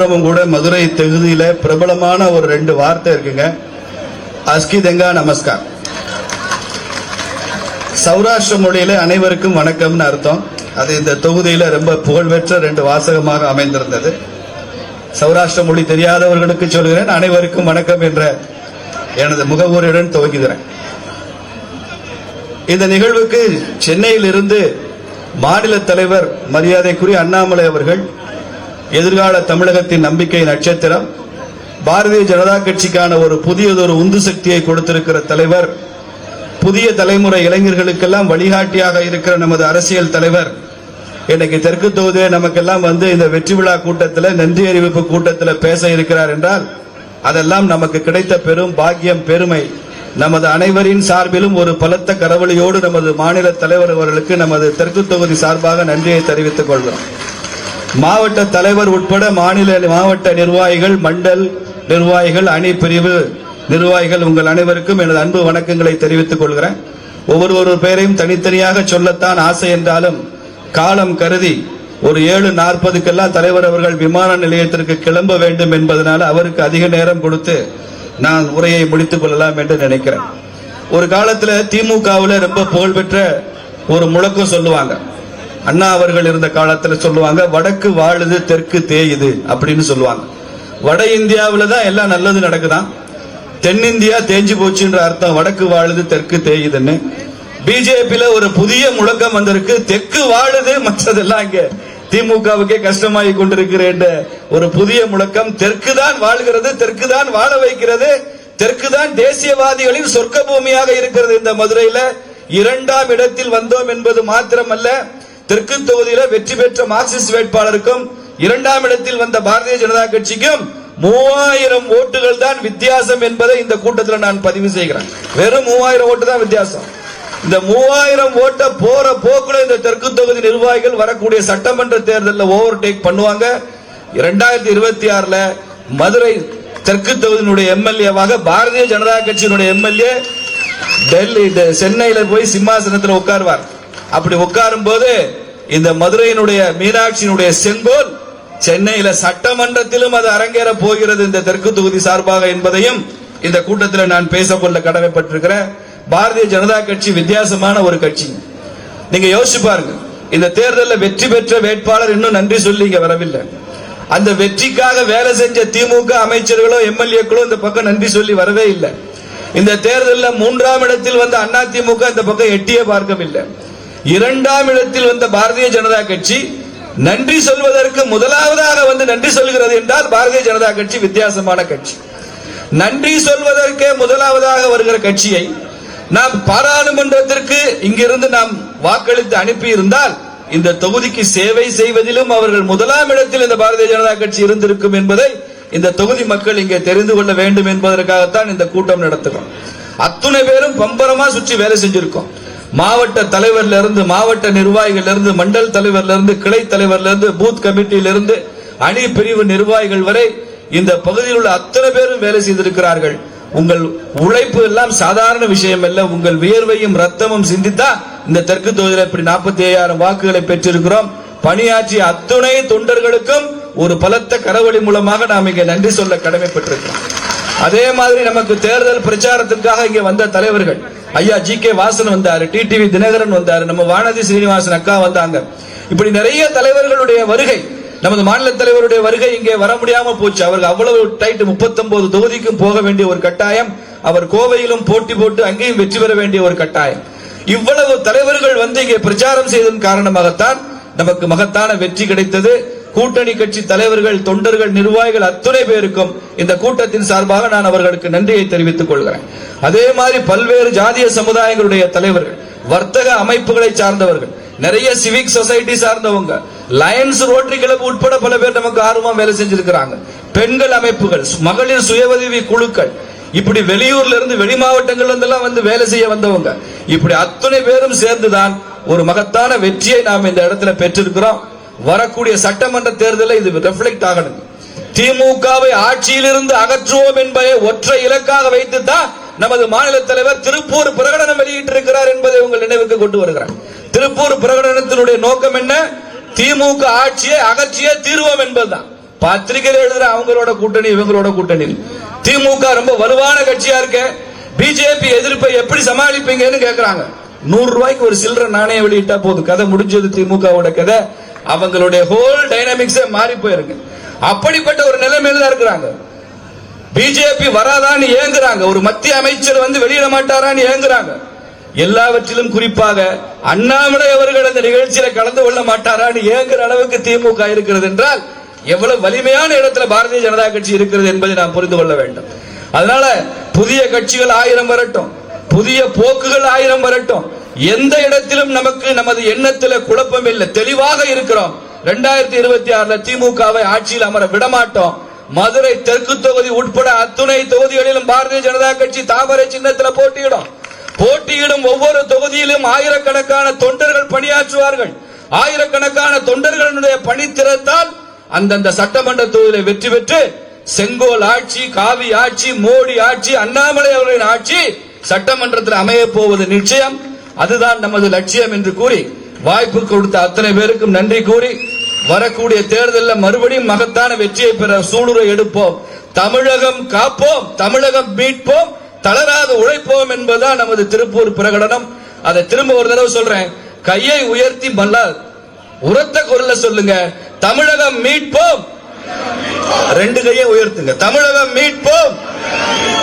அப்புறமும் கூட மதுரை தொகுதியில பிரபலமான ஒரு ரெண்டு வார்த்தை இருக்குங்க. அஸ்கி தெங்கா நமஸ்கார். சௌராஷ்டிர மொழியில அனைவருக்கும் வணக்கம்னு அர்த்தம். அது இந்த தொகுதியில ரொம்ப புகழ்பெற்ற ரெண்டு வாசகமாக அமைந்திருந்தது. சௌராஷ்டிர மொழி தெரியாதவர்களுக்கு சொல்கிறேன் அனைவருக்கும் வணக்கம் என்ற எனது முகவூரியுடன் துவங்குகிறேன் இந்த நிகழ்வுக்கு சென்னையில் இருந்து மாநில தலைவர் மரியாதைக்குரிய அண்ணாமலை அவர்கள் எதிர்கால தமிழகத்தின் நம்பிக்கை நட்சத்திரம் பாரதிய ஜனதா கட்சிக்கான ஒரு புதியதொரு உந்து சக்தியை கொடுத்திருக்கிற தலைவர் புதிய தலைமுறை இளைஞர்களுக்கெல்லாம் வழிகாட்டியாக இருக்கிற நமது அரசியல் தலைவர். இன்னைக்கு தெற்கு தொகுதியை நமக்கெல்லாம் வந்து இந்த வெற்றி விழா கூட்டத்தில் நன்றி அறிவிப்பு கூட்டத்தில் பேச இருக்கிறார் என்றால் அதெல்லாம் நமக்கு கிடைத்த பெரும் பாக்கியம் பெருமை. நமது அனைவரின் சார்பிலும் ஒரு பலத்த கரவழியோடு நமது மாநில தலைவர் அவர்களுக்கு நமது தெற்கு தொகுதி சார்பாக நன்றியை தெரிவித்துக் கொள்கிறோம். மாவட்ட தலைவர் உட்பட மாநில மாவட்ட நிர்வாகிகள் மண்டல் நிர்வாகிகள் அணி பிரிவு நிர்வாகிகள் உங்கள் அனைவருக்கும் எனது அன்பு வணக்கங்களை தெரிவித்துக் கொள்கிறேன். ஒவ்வொரு ஒரு பெயரையும் தனித்தனியாக சொல்லத்தான் ஆசை என்றாலும் காலம் கருதி ஒரு ஏழு நாற்பதுக்கெல்லாம் தலைவர் அவர்கள் விமான நிலையத்திற்கு கிளம்ப வேண்டும் என்பதனால அவருக்கு அதிக நேரம் கொடுத்து நான் உரையை முடித்துக் கொள்ளலாம் என்று நினைக்கிறேன். ஒரு காலத்தில் திமுகவில் ரொம்ப புகழ்பெற்ற ஒரு முழக்கம் சொல்லுவாங்க. அண்ணா அவர்கள் இருந்த காலத்துல சொல்லுவாங்க வடக்கு வாழுது தெற்கு தேயுது அப்படின்னு சொல்லுவாங்க. வட இந்தியாவில் தான் எல்லாம் நல்லது நடக்குதாம் தென்னிந்தியா தேஞ்சு போச்சுன்ற அர்த்தம் வடக்கு வாழுது தெற்கு தேயுதுன்னு. பிஜேபியில ஒரு புதிய முழக்கம் வந்திருக்கு தெற்கு வாழுது மற்றதெல்லாம் இங்க திமுகவுக்கே கஷ்டமாகி கொண்டிருக்கிற ஒரு புதிய முழக்கம். தெற்கு தான் வாழ்கிறது தெற்கு தான் வாழ வைக்கிறது தெற்கு தான் தேசியவாதிகளின் சொர்க்க பூமியாக இருக்கிறது இந்த மதுரையில. இரண்டாம் இடத்தில் வந்தோம் என்பது மாத்திரமல்ல தெற்கு தொகுதியில வெற்றி பெற்ற மார்க்சிஸ்ட் வேட்பாளருக்கும் இரண்டாம் இடத்தில் வந்த பாரதிய ஜனதா கட்சிக்கும் மூவாயிரம் ஓட்டுகள் தான் வித்தியாசம் என்பதை இந்த கூட்டத்தில் நான் பதிவு செய்கிறேன். வெறும் மூவாயிரம் ஓட்டு தான் வித்தியாசம். இந்த மூவாயிரம் ஓட்ட போற போக்குல இந்த தெற்கு தொகுதி நிர்வாகிகள் வரக்கூடிய சட்டமன்ற தேர்தலில் ஓவர் டேக் பண்ணுவாங்க. இரண்டாயிரத்தி இருபத்தி ஆறுல மதுரை தெற்கு தொகுதியினுடைய எம்எல்ஏவாக பாரதிய ஜனதா கட்சியினுடைய எம்எல்ஏ டெல்லி சென்னையில போய் சிம்மாசனத்தில் உட்காருவார். அப்படி உட்காரும் போது இந்த மதுரையினுடைய மீனாட்சியினுடைய செங்கோல் சென்னையில சட்டமன்றத்திலும் அது அரங்கேற போகிறது இந்த தெற்கு தொகுதி சார்பாக என்பதையும் இந்த கூட்டத்தில் நான் பேசக்கொள்ள கடமைப்பட்டிருக்கிறேன். பாரதிய ஜனதா கட்சி வித்தியாசமான ஒரு கட்சி. நீங்க யோசிச்சு பாருங்க. இந்த தேர்தலில் வெற்றி பெற்ற வேட்பாளர் இன்னும் நன்றி சொல்லி இங்க வரவில்லை. அந்த வெற்றிக்காக வேலை செஞ்ச திமுக அமைச்சர்களோ எம்எல்ஏக்களோ இந்த பக்கம் நன்றி சொல்லி வரவே இல்லை. இந்த தேர்தலில் மூன்றாம் இடத்தில் வந்த அண்ணா திமுக இந்த பக்கம் எட்டியே பார்க்கவில்லை. இரண்டாம் இடத்தில் வந்த பாரதிய ஜனதா கட்சி நன்றி சொல்வதற்கு முதலாவதாக வந்து நன்றி சொல்கிறது என்றால் பாரதிய ஜனதா கட்சி வித்தியாசமான கட்சி. நன்றி சொல்வதற்கே முதலாவதாக வருகிற கட்சியை நாம் பாராளுமன்றத்திற்கு இங்கிருந்து நாம் வாக்களித்து அனுப்பி இருந்தால் இந்த தொகுதிக்கு சேவை செய்வதிலும் அவர்கள் முதலாம் இடத்தில் இந்த பாரதிய ஜனதா கட்சி இருந்திருக்கும் என்பதை இந்த தொகுதி மக்கள் இங்கே தெரிந்து கொள்ள வேண்டும் என்பதற்காகத்தான் இந்த கூட்டம் நடத்துகிறோம். அத்துணை பேரும் பம்பரமா சுற்றி வேலை செஞ்சிருக்கோம். மாவட்ட தலைவர்ல இருந்து மாவட்ட நிர்வாகிகள் இருந்து மண்டல் தலைவர்ல இருந்து கிளை தலைவர்ல இருந்து பூத் கமிட்டியில இருந்து அணி பிரிவு நிர்வாகிகள் வரை இந்த பகுதியில் உள்ள அத்தனை பேரும் வேலை செய்திருக்கிறார்கள். உங்கள் உழைப்பு எல்லாம் சாதாரண விஷயம் அல்ல. உங்கள் வியர்வையும் ரத்தமும் சிந்தித்தா இந்த தெற்கு தொகுதியில் இப்படி நாற்பத்தி ஐயாயிரம் வாக்குகளை பெற்றிருக்கிறோம். பணியாற்றிய அத்துணை தொண்டர்களுக்கும் ஒரு பலத்த கரவழி மூலமாக நாம் இங்கே நன்றி சொல்ல கடமைப்பட்டிருக்கிறோம். அதே மாதிரி நமக்கு தேர்தல் பிரச்சாரத்திற்காக இங்க வந்த தலைவர்கள் ஐயா ஜி கே வாசன் வந்தாரு டிடிவி தினகரன் வந்தாரு நம்ம வானதி சீனிவாசன் அக்கா வந்தாங்க. இப்படி நிறைய தலைவர்களுடைய வருகை நமது மாநில தலைவருடைய வருகை இங்கே வர முடியாம போச்சு. அவர்கள் அவ்வளவு டைட் 39 தொகுதிக்கும் போக வேண்டிய ஒரு கட்டாயம். அவர் கோவையிலும் போட்டி போட்டு அங்கேயும் வெற்றி பெற வேண்டிய ஒரு கட்டாயம். இவ்வளவு தலைவர்கள் வந்து இங்கே பிரச்சாரம் செய்ததன் காரணமாகத்தான் நமக்கு மகத்தான வெற்றி கிடைத்தது. கூட்டணி கட்சி தலைவர்கள் தொண்டர்கள் நிர்வாகிகள் அத்துணை பேருக்கும் இந்த கூட்டத்தின் சார்பாக நான் அவர்களுக்கு நன்றியை தெரிவித்துக் கொள்கிறேன். அதே மாதிரி பல்வேறு ஜாதிய சமுதாயங்களுடைய தலைவர்கள் வர்த்தக அமைப்புகளை சார்ந்தவர்கள் நிறைய சிவிக் சொசைட்டி சார்ந்தவங்க லயன்ஸ் ரோட்டரி கிளப் உட்பட பல பேர் நமக்கு ஆர்வமா வேலை செஞ்சிருக்கிறாங்க. பெண்கள் அமைப்புகள் மகளிர் சுய உதவி குழுக்கள் இப்படி வெளியூர்ல இருந்து வெளி மாவட்டங்கள்ல இருந்தெல்லாம் வந்து வேலை செய்ய வந்தவங்க. இப்படி அத்தனை பேரும் சேர்ந்துதான் ஒரு மகத்தான வெற்றியை நாம் இந்த இடத்துல பெற்றிருக்கிறோம். வரக்கூடிய சட்டமன்ற தேர்தலில் இது ரெஃப்ளெக்ட் ஆகணும். திமுகவை ஆட்சியிலிருந்து அகற்றுவோம் என்பதை ஒற்றை இலக்காக வைத்து தான் நமது மாநில தலைவர் திருப்பூர் பிரகடனம் வெளியிட்டிருக்கிறார் என்பதை உங்கள் நினைவுக்கு கொண்டு வருகிறார் திருப்பூர் பிரகடனத்தினுடைய நோக்கம் என்ன? திமுக ஆட்சியை அகற்றியே தீர்வோம் என்பதுதான். பத்திரிகையில் எழுதுற அவங்களோட கூட்டணி இவங்களோட கூட்டணி. திமுக ரொம்ப வலுவான கட்சியா இருக்க. பிஜேபி எதிர்ப்பை எப்படி சமாளிப்பீங்கன்னு கேக்குறாங்க. நூறு ரூபாய்க்கு ஒரு சில்லற நாணயம் வெளியிட்டா போதும். கதை முடிஞ்சது திமுகவோட கதை. அவங்களுடைய ஹோல் டைனாமிக்ஸே மாறி போயிருங்க அப்படிப்பட்ட ஒரு நிலைமையில தான் இருக்கிறாங்க. பிஜேபி வராதான்னு ஏங்குறாங்க. ஒரு மத்திய அமைச்சர் வந்து வெளியிட மாட்டாரான்னு ஏங்குறாங்க. எல்லாவற்றிலும் குறிப்பாக அண்ணாமலை அவர்கள் அந்த நிகழ்ச்சியில கலந்து கொள்ள மாட்டாரான்னு ஏங்குற அளவுக்கு திமுக இருக்கிறது என்றால் எவ்வளவு வலிமையான இடத்துல பாரதிய ஜனதா கட்சி இருக்கிறது என்பதை நாம் புரிந்து கொள்ள வேண்டும். அதனால புதிய கட்சிகள் ஆயிரம் வரட்டும். புதிய போக்குகள் ஆயிரம் வரட்டும். எந்த இடத்திலும் நமக்கு நமது எண்ணத்தில் குழப்பம் இல்லை தெளிவாக இருக்கிறோம். ரெண்டாயிரத்தி இருபத்தி ஆறுல திமுகவை ஆட்சியில் அமர விடமாட்டோம். மதுரை தெற்கு தொகுதி உட்பட அத்துணை தொகுதிகளிலும் பாரதிய ஜனதா கட்சி தாமரை சின்னத்தில் போட்டியிடும். போட்டியிடும் ஒவ்வொரு தொகுதியிலும் ஆயிரக்கணக்கான தொண்டர்கள் பணியாற்றுவார்கள். ஆயிரக்கணக்கான தொண்டர்களுடைய பணித்திறத்தால் அந்தந்த சட்டமன்ற தொகுதியில வெற்றி பெற்று செங்கோல் ஆட்சி காவி ஆட்சி மோடி ஆட்சி அண்ணாமலை அவர்களின் ஆட்சி சட்டமன்றத்தில் அமைய போவது நிச்சயம். அதுதான் நமது லட்சியம் என்று கூறி வாய்ப்பு கொடுத்த அத்தனை பேருக்கும் நன்றி கூறி வரக்கூடிய தேர்தலில் மறுபடியும் மகத்தான வெற்றியை பெற சூளுரை எடுப்போம். தமிழகம் காப்போம் தமிழகம் மீட்போம் தளராது உழைப்போம் என்பதுதான் நமது திருப்பூர் பிரகடனம். அதை திரும்ப ஒரு தடவை சொல்றேன். கையை உயர்த்தி மல்லார் உரத்த குரல்ல சொல்லுங்க. தமிழகம் மீட்போம். ரெண்டு கையை உயர்த்துங்க. தமிழகம் மீட்போம்.